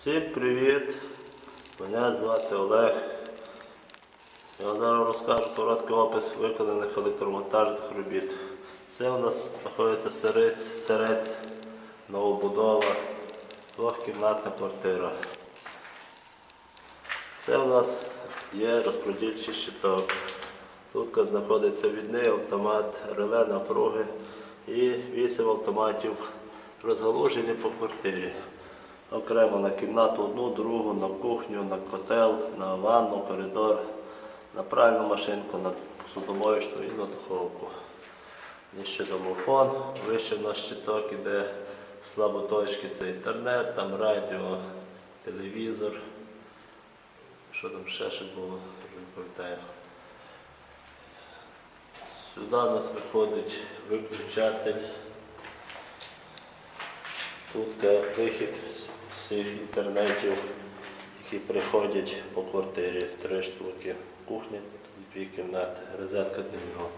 Всім привіт! Мене звати Олег. Я зараз розкажу короткий опис виконаних електромонтажних робіт. Це у нас знаходиться серець, серець, новобудова, двохкімнатна квартира. Це у нас є розподільчий щиток. Тут знаходиться відний автомат, реле напруги і 8 автоматів розгалужені по квартирі. Окремо на кімнату одну, другу, на кухню, на котел, на ванну, коридор, на пральну машинку, на посудомоєчну і на духовку. Нижче домофон, вище в нас щиток іде слаботочки, це інтернет, там радіо, телевізор. Що там ще ще було, не пам'ятаю. Сюди у нас виходить виключатель. Тут е, вихід з всіх інтернетів, які приходять по квартирі. Три штуки. Кухня, дві кімнати, розетка для нього.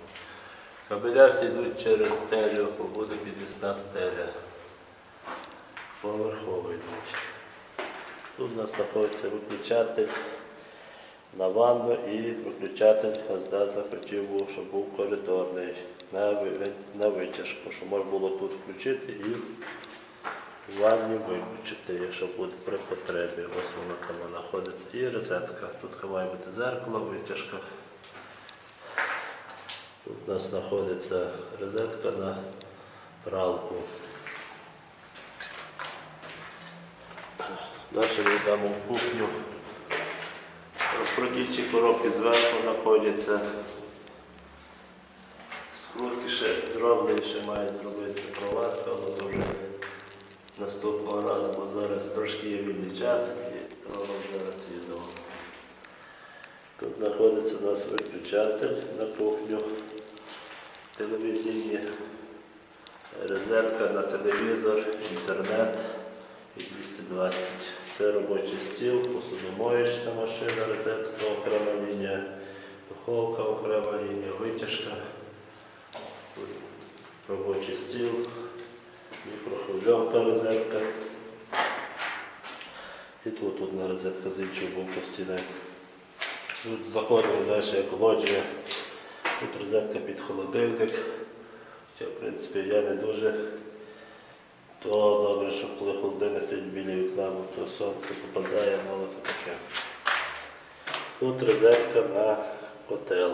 Кабеля всі йдуть через стелю, бо буде підвісна стеля. Поверхово йдуть. Тут у нас знаходиться виключатель на ванну і виключатель газда захотів, щоб був коридорний на, витяжку, щоб можна було тут включити і ванні виключити, якщо буде при потребі. Ось вона там знаходиться. І розетка. Тут має бути зеркало, витяжка. Тут у нас знаходиться розетка на пралку. Далі ми в кухню. Розпродільчі коробки зверху знаходяться. Скрутки ще зроблені, ще мають зробитися провадка, але вже наступного разу, бо зараз трошки є вільний час і робимо зараз відео. Тут знаходиться у нас виключатель на кухню, телевізійні, розетка на телевізор, інтернет і 220. Це робочий стіл, посудомоєчна машина, розетка, окрема лінія, духовка, окрема лінія, витяжка, робочий стіл, мікрохвильовка розетка. І тут одна розетка з іншого боку стіни. Тут заходимо далі як лоджія. Тут розетка під холодильник. Хоча, в принципі, я не дуже. То добре, що коли холодильник стоїть біля вікна, то сонце попадає, мало то таке. Тут розетка на котел.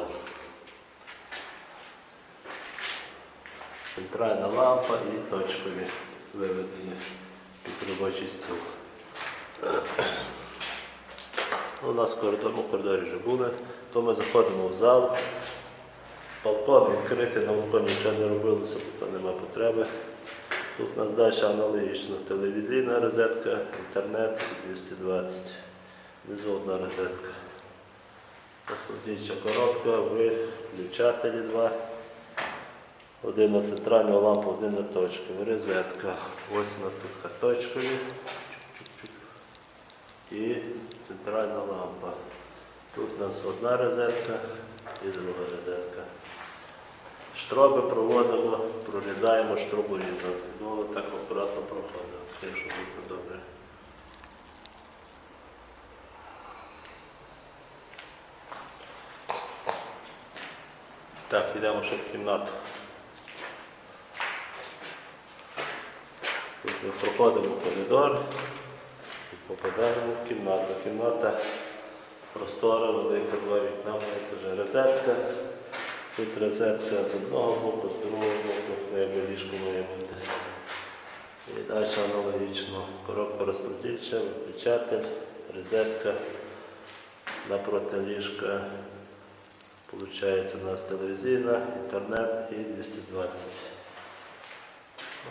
Центральна лампа і точкові виведені під робочий стіл. У нас коридор- у коридорі вже були, то ми заходимо в зал. Балкон відкритий, на балконі нічого не робилося, бо то немає потреби. Тут у нас далі аналогічно телевізійна розетка, інтернет 220. Внизу одна розетка. Розкладіча коробка, виключателі два. Один на центральну лампу, один на точкові. Розетка. Ось у нас тут каточкові. І центральна лампа. Тут у нас одна розетка і друга розетка. Штроби проводимо, прорізаємо штроборізом. Ну, так акуратно проходимо, все, щоб було добре. Так, йдемо ще в кімнату. Тут ми проходимо коридор і попадаємо в кімнату. Кімната простора, велика, два вікна, теж розетка. Тут розетка з одного боку, з другого боку, якби ліжко має бути. І далі аналогічно. Коробка розподільча, виключатель, розетка напроти ліжка. Получається у нас телевізійна, інтернет і 220.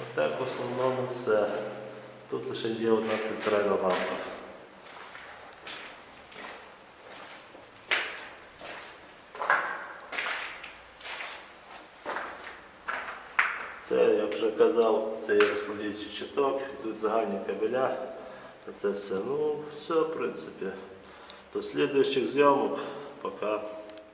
Отак в основному все. Тут лише є одна центральна лампа. Це, як вже казав, це є розподільчий щиток, йдуть загальні кабеля. Це все. Ну, все, в принципі. До слідуючих зйомок. Пока.